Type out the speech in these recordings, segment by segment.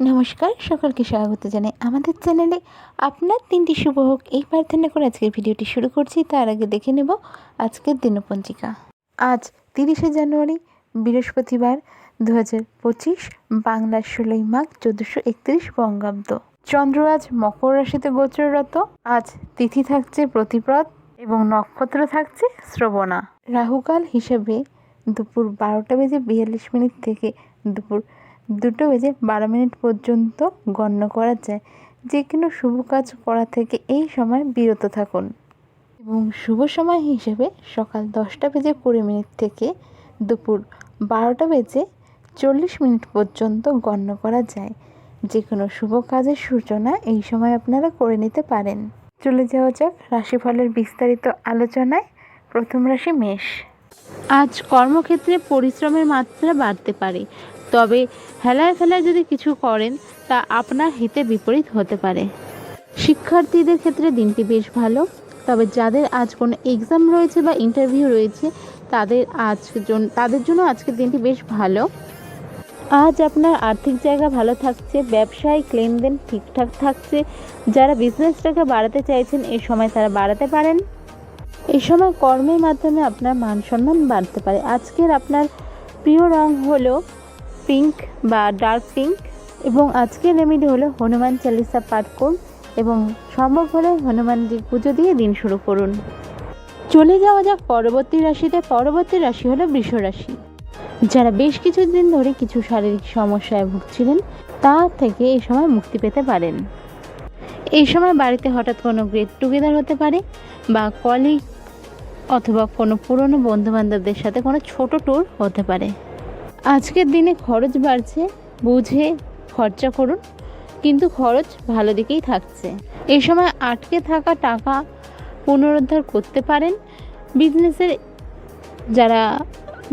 নমস্কার, সকলকে স্বাগত জানাই আমাদের চ্যানেলে। আপনার দিনটি শুভ হোক। এই প্রার্থনা করে আজকের ভিডিওটি শুরু করছি। তার আগে দেখে নেব আজকের দিনপঞ্জিকা। আজ তিরিশে জানুয়ারি, বৃহস্পতিবার দু হাজার পঁচিশ, বাংলার ষোলোই মাঘ, চোদ্দোশো একত্রিশ বঙ্গাব্দ। চন্দ্র আজ মকর রাশিতে গোচররত। আজ তিথি থাকছে প্রতিপ্রদ এবং নক্ষত্র থাকছে শ্রবণা। রাহুকাল হিসেবে দুপুর বারোটা বেজে বিয়াল্লিশ মিনিট থেকে দুপুর দুটো বেজে বারো মিনিট পর্যন্ত গণ্য করা যায়। যে কোনো শুভ কাজ করা থেকে এই সময় বিরত থাকুন। এবং শুভ সময় হিসেবে সকাল দশটা বেজে কুড়ি মিনিট থেকে দুপুর বারোটা বেজে চল্লিশ মিনিট পর্যন্ত গণ্য করা যায়। যে কোনো শুভ কাজের সূচনা এই সময় আপনারা করে নিতে পারেন। চলে যাওয়া যাক রাশিফলের বিস্তারিত আলোচনায়। প্রথম রাশি মেষ। আজ কর্মক্ষেত্রে পরিশ্রমের মাত্রা বাড়তে পারে। তবে হেলায় ফেলায় যদি কিছু করেন, তা আপনার হিতে বিপরীত হতে পারে। শিক্ষার্থীদের ক্ষেত্রে দিনটি বেশ ভালো, তবে যাদের আজ কোনো এক্সাম রয়েছে বা ইন্টারভিউ রয়েছে, তাদের আজ তাদের জন্য আজকের দিনটি বেশ ভালো। আজ আপনার আর্থিক জায়গা ভালো থাকছে ব্যবসায় লেনদেন ঠিকঠাক থাকছে, যারা বিজনেসটাকে বাড়াতে চাইছেন এই সময় তারা বাড়াতে পারেন। এই সময় কর্মের মাধ্যমে আপনার মান সম্মান বাড়তে পারে। আজকের আপনার প্রিয় রং হলো পিঙ্ক বা ডার্ক পিঙ্ক এবং আজকের রেমেডি হলো হনুমান চালিসা পাঠ করুন এবং সম্ভব হলে হনুমানজির পুজো দিয়ে দিন শুরু করুন। চলে যাওয়া যাক পরবর্তী রাশিতে। পরবর্তী রাশি হলো বৃষ রাশি। যারা বেশ কিছুদিন ধরে কিছু শারীরিক সমস্যায় ভুগছিলেন, তা থেকে এই সময় মুক্তি পেতে পারেন। এই সময় বাড়িতে হঠাৎ কোনো গেট টুগেদার হতে পারে বা কলিগ অথবা কোনো পুরনো বন্ধুবান্ধবদের সাথে কোনো ছোট ট্যুর হতে পারে। আজকের দিনে খরচ বাড়ছে, বুঝে খরচা করুন। কিন্তু খরচ ভালো দিকেই থাকছে। এই সময় আটকে থাকা টাকা পুনরুদ্ধার করতে পারেন। বিজনেসের যারা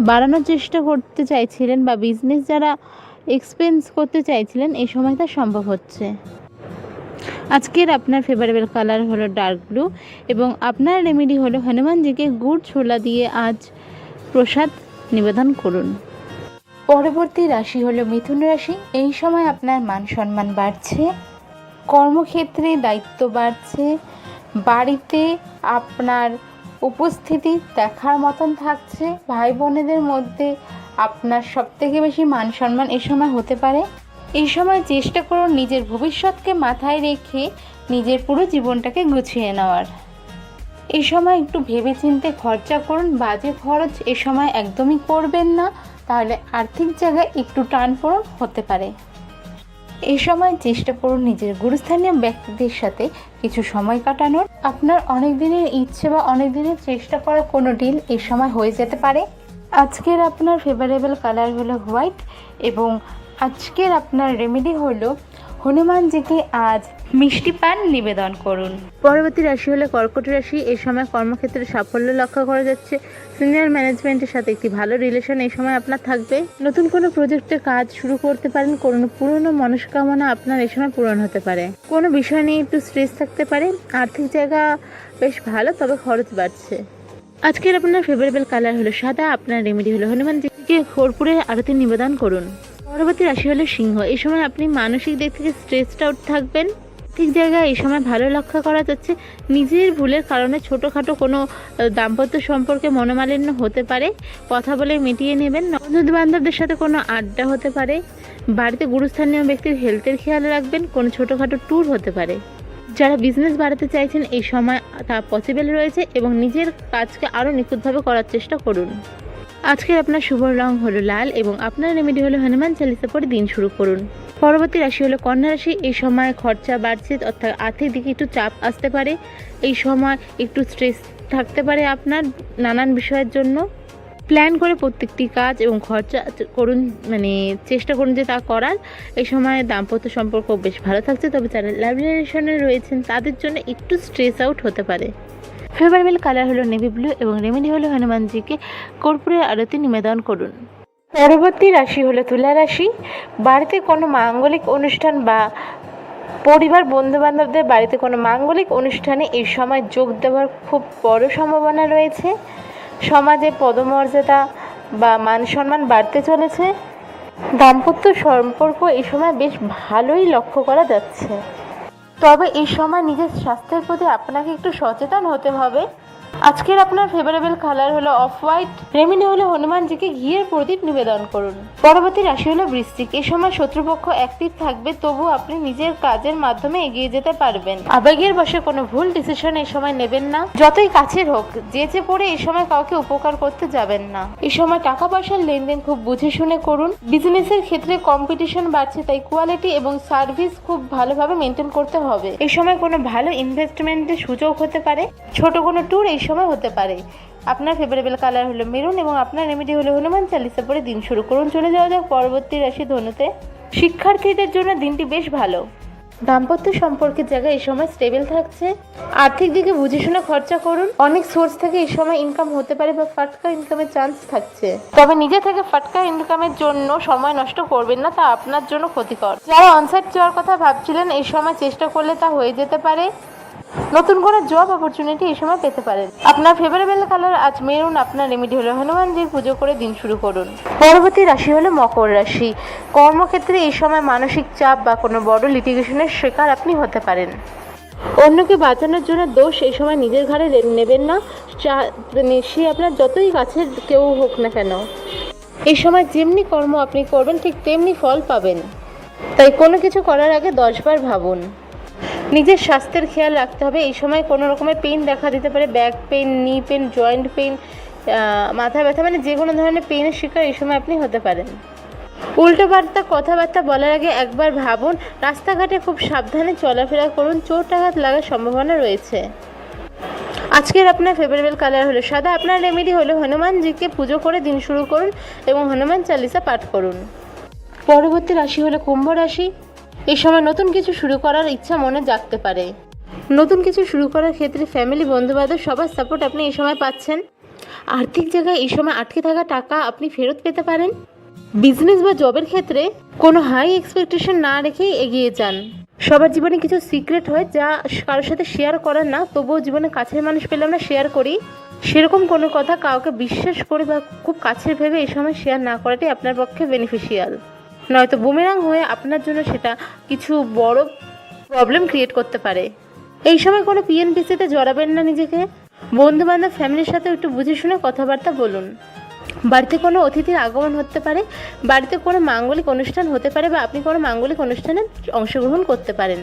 বাড়ানোর চেষ্টা করতে চাইছিলেন বা বিজনেস যারা এক্সপেন্স করতে চাইছিলেন এই সময় তা সম্ভব হচ্ছে। আজকের আপনার ফেভারেবল কালার হলো ডার্ক ব্লু এবং আপনার রেমেডি হলো হনুমানজিকে গুড় ছোলা দিয়ে আজ প্রসাদ নিবেদন করুন। পরবর্তী রাশি হলো মিথুন রাশি। এই সময় আপনার মান সম্মান বাড়ছে, কর্মক্ষেত্রে দায়িত্ব বাড়ছে, বাড়িতে আপনার উপস্থিতি দেখার মতন থাকছে ভাই বোনেদের মধ্যে আপনার সবথেকে বেশি মান সম্মান এ সময় হতে পারে। এই সময় চেষ্টা করুন নিজের ভবিষ্যৎকে মাথায় রেখে নিজের পুরো জীবনটাকে গুছিয়ে নেওয়ার। এই সময় একটু ভেবেচিন্তে খরচা করুন, বাজে খরচ এ সময় একদমই করবেন না। তাহলে আর্থিক জায়গায় একটু টান পড়ন হতে পারে। এই সময় চেষ্টা করুন নিজের গুরুস্থানীয় ব্যক্তিদের সাথে কিছু সময় কাটানোর। আপনার অনেক দিনের ইচ্ছে বা অনেক দিনের চেষ্টা করা কোনো ডিল এই সময় হয়ে যেতে পারে। আজকের আপনার ফেভারেবল কালার হলো হোয়াইট এবং আজকের আপনার রেমেডি হলো হনুমানজিকে আজ মিষ্টি পান নিবেদন করুন। পরবর্তী রাশি হলো কর্কট রাশি। এই সময় কর্মক্ষেত্রে সাফল্য লক্ষ্য করা যাচ্ছে। সিনিয়র ম্যানেজমেন্টের সাথে একটি ভালো রিলেশন এই সময় আপনার থাকবে। নতুন কোনো প্রজেক্টে কাজ শুরু করতে পারেন। কোনো পুরনো মনস্কামনা আপনার এই সময় পূরণ হতে পারে। কোনো বিষয় নিয়ে একটু স্ট্রেস থাকতে পারে। আর্থিক জায়গা বেশ ভালো, তবে খরচ বাড়ছে। আজকের আপনার ফেভারেবল কালার হলো সাদা। আপনার রেমেডি হলো হনুমানজিকে কর্পূরের আরতি নিবেদন করুন। পরবর্তী রাশি হলো সিংহ। এই সময় আপনি মানসিক দিক থেকে স্ট্রেসড আউট থাকবেন। ঠিক জায়গায় এই সময় ভালো লক্ষ্য করা যাচ্ছে। নিজের ভুলের কারণে ছোটোখাটো কোনো দাম্পত্য সম্পর্কে মনোমালিন্য হতে পারে। কথা বলে মিটিয়ে নেবেন। বন্ধু বান্ধবদের সাথে কোনো আড্ডা হতে পারে। বাড়িতে গুরুস্থানীয় ব্যক্তির হেলথের খেয়াল রাখবেন। কোনো ছোটোখাটো ট্যুর হতে পারে। যারা বিজনেস বাড়াতে চাইছেন, এই সময় তা পসিবল রয়েছে এবং নিজের কাজকে আরও নিখুঁতভাবে করার চেষ্টা করুন। আজকের আপনার শুভ রং হলো লাল এবং আপনার রেমেডি হলো হনুমান চালিসা পরে দিন শুরু করুন। পরবর্তী রাশি হলো কন্যা রাশি। এই সময় খরচা বাড়ছে, অর্থাৎ আর্থিক দিকে একটু চাপ আসতে পারে। এই সময় একটু স্ট্রেস থাকতে পারে আপনার নানান বিষয়ের জন্য। প্ল্যান করে প্রত্যেকটি কাজ এবং খরচা করুন মানে চেষ্টা করুন যে তা করার। এই সময় দাম্পত্য সম্পর্ক বেশ ভালো থাকছে, তবে যারা লাভ রিলেশনে রয়েছেন তাদের জন্য একটু স্ট্রেস আউট হতে পারে। ফেভারেবল কালার হলো নেভি ব্লু এবং রেমেডি হলো হনুমানজিকে কর্পূরের আরতি নিবেদন করুন। পরবর্তী রাশি হলো তুলা রাশি। বাড়িতে কোনো মাঙ্গলিক অনুষ্ঠান বা পরিবার বন্ধুবান্ধবদের বাড়িতে কোনো মাঙ্গলিক অনুষ্ঠানে এই সময় যোগ দেওয়ার খুব বড় সম্ভাবনা রয়েছে। সমাজে পদমর্যাদা বা মান সম্মান বাড়তে চলেছে। দাম্পত্য সম্পর্ক এই সময় বেশ ভালোই লক্ষ্য করা যাচ্ছে। তবে এই সময় নিজের স্বাস্থ্যের প্রতি আপনাকে একটু সচেতন হতে হবে। আজকের আপনার ফেভারেবল কালার হলো অফ হোয়াইট রেমিনি হলো হনুমানজিকে ঘিয়ের প্রদীপ নিবেদন করুন। পরবর্তী রাশি হলো বৃশ্চিক। এই সময় শত্রুপক্ষ অ্যাক্টিভ থাকবে তবু আপনি নিজের কাজের মাধ্যমে এগিয়ে যেতে পারবেন। আবেগের বসে কোনো ভুল ডিসিশন এই সময় নেবেন না। যতই কাছের হোক, যেচে পড়ে এই সময় কাউকে উপকার করতে যাবেন না। এই সময় টাকা পয়সার লেনদেন খুব বুঝে শুনে করুন। বিজনেসের ক্ষেত্রে কম্পিটিশন বাড়ছে, তাই কোয়ালিটি এবং সার্ভিস খুব ভালোভাবে মেনটেন করতে হবে। এই সময় কোনো ভালো ইনভেস্টমেন্টের সুযোগ হতে পারে। ছোট কোনো ট্যুর এই সময় হতে পারে। আপনার ফেভারেবল কালার হলো মেরুন এবং আপনার রেমেডি হলো হনুমান চালিসা পরে দিন শুরু করুন। চলে যাওয়া যাক পরবর্তী রাশি ধনুতে। শিক্ষার্থীদের জন্য দিনটি বেশ ভালো। দাম্পত্য সম্পর্কের জায়গায় এই সময় স্টেবল থাকছে। আর্থিক দিকে বুঝে শুনে খরচা করুন। অনেক সোর্স থেকে এই সময় ইনকাম হতে পারে বা ফাটকা ইনকামের চান্স থাকছে। তবে নিজে থেকে ফাটকা ইনকামের জন্য সময় নষ্ট করবেন না, তা আপনার জন্য ক্ষতিকর। যারা অনসাইট যাওয়ার কথা ভাবছিলেন এই সময় চেষ্টা করলে তা হয়ে যেতে পারে। নতুন কোনো জব অপরচুনিটি এই সময় পেতে পারেন। আপনার ফেভারেবল কালার আজ মেরুন আপনার রেমেডি হলো হনুমানজির পুজো করে দিন শুরু করুন। পরবর্তী রাশি হলো মকর রাশি। কর্মক্ষেত্রে এই সময় মানসিক চাপ বা কোনো বড় লিটিগেশনের শিকার আপনি হতে পারেন। অন্যকে বাঁচানোর জন্য দোষ এই সময় নিজের ঘাড়ে রে- নেবেন না। মানে সে আপনার যতই কাছের কেউ হোক না কেন। এই সময় যেমনি কর্ম আপনি করবেন, ঠিক তেমনি ফল পাবেন। তাই কোনো কিছু করার আগে দশবার ভাবুন। নিজের স্বাস্থ্যের খেয়াল রাখতে হবে। এই সময় কোনো রকমের পেন দেখা দিতে পারে back pain knee pain joint pain মাথা ব্যথা মানে যে কোনো ধরনের পেনের শিকার এই সময় আপনি হতে পারেন। উল্টো পাল্টা কথাবার্তা বলার আগে একবার ভাবুন, রাস্তাঘাটে খুব সাবধানে চলাফেরা করুন, চোট আঘাত লাগার সম্ভাবনা রয়েছে। আজকের আপনার ফেভারেবল কালার হলো সাদা, আপনার রেমেডি হলো হনুমানজিকে পুজো করে দিন শুরু করুন এবং হনুমান চালিসা পাঠ করুন। পরবর্তী রাশি হলো কুম্ভ রাশি। এই সময় নতুন কিছু শুরু করার ইচ্ছা মনে জাগতে পারে। নতুন কিছু শুরু করার ক্ষেত্রে ফ্যামিলি বন্ধুবান্ধব সবার সাপোর্ট আপনি এই সময় পাচ্ছেন। আর্থিক জায়গায় এই সময় আটকে থাকা টাকা আপনি ফেরত পেতে পারেন। বিজনেস বা জবের ক্ষেত্রে কোনো হাই এক্সপেকটেশন না রেখেই এগিয়ে যান। সবার জীবনে কিছু সিক্রেট হয় যা কারোর সাথে শেয়ার করার না, তবুও জীবনে কাছের মানুষ পেলে আমরা শেয়ার করি। সেরকম কোনো কথা কাউকে বিশ্বাস করে বা খুব কাছের ভেবে এই সময় শেয়ার না করাটাই আপনার পক্ষে বেনিফিশিয়াল নয়তো বুমেরাং হয়ে আপনার জন্য সেটা কিছু বড় প্রবলেম ক্রিয়েট করতে পারে। এই সময় কোনো পিএনপিসিতে জড়াবেন না নিজেকে। বন্ধু বান্ধব ফ্যামিলির সাথে একটু বুঝে শুনে কথাবার্তা বলুন। বাড়িতে কোনো অতিথির আগমন হতে পারে, বাড়িতে কোনো মাঙ্গলিক অনুষ্ঠান হতে পারে বা আপনি কোনো মাঙ্গলিক অনুষ্ঠানে অংশগ্রহণ করতে পারেন।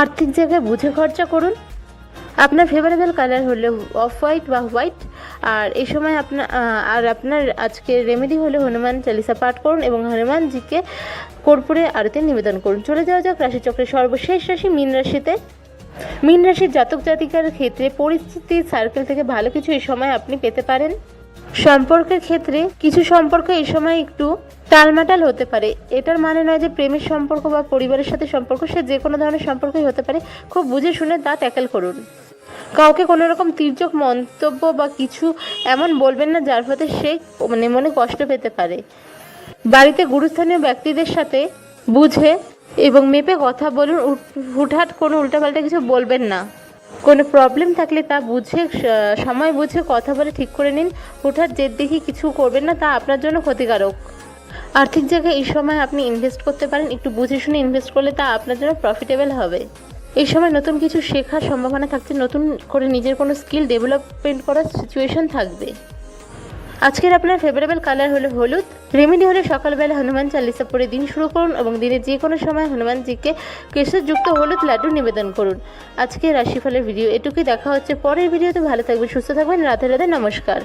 আর্থিক জায়গায় বুঝে খরচা করুন আপনার ফেভারেবল কালার হলো অফ হোয়াইট বা হোয়াইট আর এই সময় আপনার আর আপনার আজকে রেমেডি হলো হনুমান চালিসা পাঠ করুন এবং হনুমানজিকে কর্পূরে আরতি নিবেদন করুন। চলে যাওয়া যাক রাশিচক্রের সর্বশেষ রাশি, মীন রাশিতে। মীন রাশির জাতক জাতিকার ক্ষেত্রে পরিস্থিতি সার্কেল থেকে ভালো কিছু এই সময় আপনি পেতে পারেন। সম্পর্কের ক্ষেত্রে কিছু সম্পর্ক এই সময় একটু টালমাটাল হতে পারে। এটার মানে নয় যে প্রেমের সম্পর্ক বা পরিবারের সাথে সম্পর্ক, সে যে কোনো ধরনের সম্পর্কই হতে পারে। খুব বুঝে শুনে তা ট্যাকেল করুন। কাউকে কোনো রকম তির্যক মন্তব্য বা কিছু এমন বলবেন না, যার ফলে সে মানে মনে কষ্ট পেতে পারে। বাড়িতে গুরুস্থানীয় ব্যক্তিদের সাথে বুঝে এবং মেপে কথা বলুন হুটহাট কোনো উল্টাপাল্টা কিছু বলবেন না। কোনো প্রবলেম থাকলে তা বুঝে সময় বুঝে কথা বলে ঠিক করে নিন। হুটহাট জেদ দেখি কিছু করবেন না, তা আপনার জন্য ক্ষতিকারক। আর্থিক জায়গায় এই সময় আপনি ইনভেস্ট করতে পারেন, একটু বুঝে শুনে ইনভেস্ট করলে তা আপনার জন্য প্রফিটেবল হবে। এই সময় নতুন কিছু শেখার সম্ভাবনা থাকছে নতুন করে নিজের কোনো স্কিল ডেভেলপমেন্ট করার সিচুয়েশন থাকবে। আজকের আপনার ফেভারেবল কালার হলো হলুদ। রেমেডি হলে সকালবেলা হনুমান চালিসা পরে দিন শুরু করুন এবং দিনের যে কোনো সময় হনুমানজিকে কেশরযুক্ত হলুদ লাড্ডু নিবেদন করুন। আজকে রাশিফলের ভিডিও এটুকুই। দেখা হচ্ছে পরের ভিডিওতে ভালো থাকবেন, সুস্থ থাকবেন। রাধে রাধে, নমস্কার।